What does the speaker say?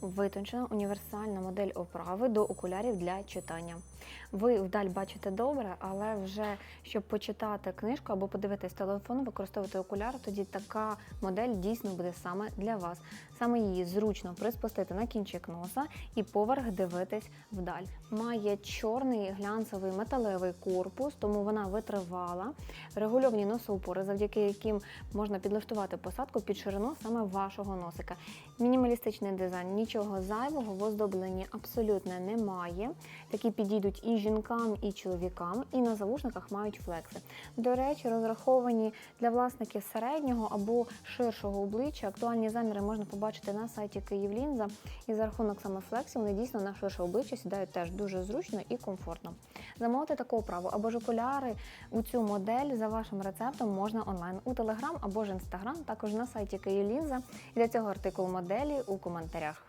витончена універсальна модель оправи до окулярів для читання. Ви вдаль бачите добре, але вже щоб почитати книжку або подивитись телефон, використовувати окуляр, тоді така модель дійсно буде саме для вас. Саме її зручно приспустити на кінчик носа і поверх дивитись вдаль. Має чорний глянцевий металевий корпус, тому вона витривала, регульовані носоупори, завдяки яким можна підлаштувати посадку під ширину саме вашого носика. Мінімалістичний дизайн, нічого зайвого в оздобленні абсолютно немає. Такі підійдуть і жінкам, і чоловікам, і на завушниках мають флекси. До речі, розраховані для власників середнього або ширшого обличчя. Актуальні заміри можна побачити на сайті Київлінза. І за рахунок саме флексів, вони дійсно на ширше обличчя сідають теж дуже зручно і комфортно. Замовити таку оправу або ж окуляри у цю модель за вашим рецептом можна онлайн у Телеграм або ж Інстаграм, також на сайті Київлінза. Для цього артикул моделі у коментарях.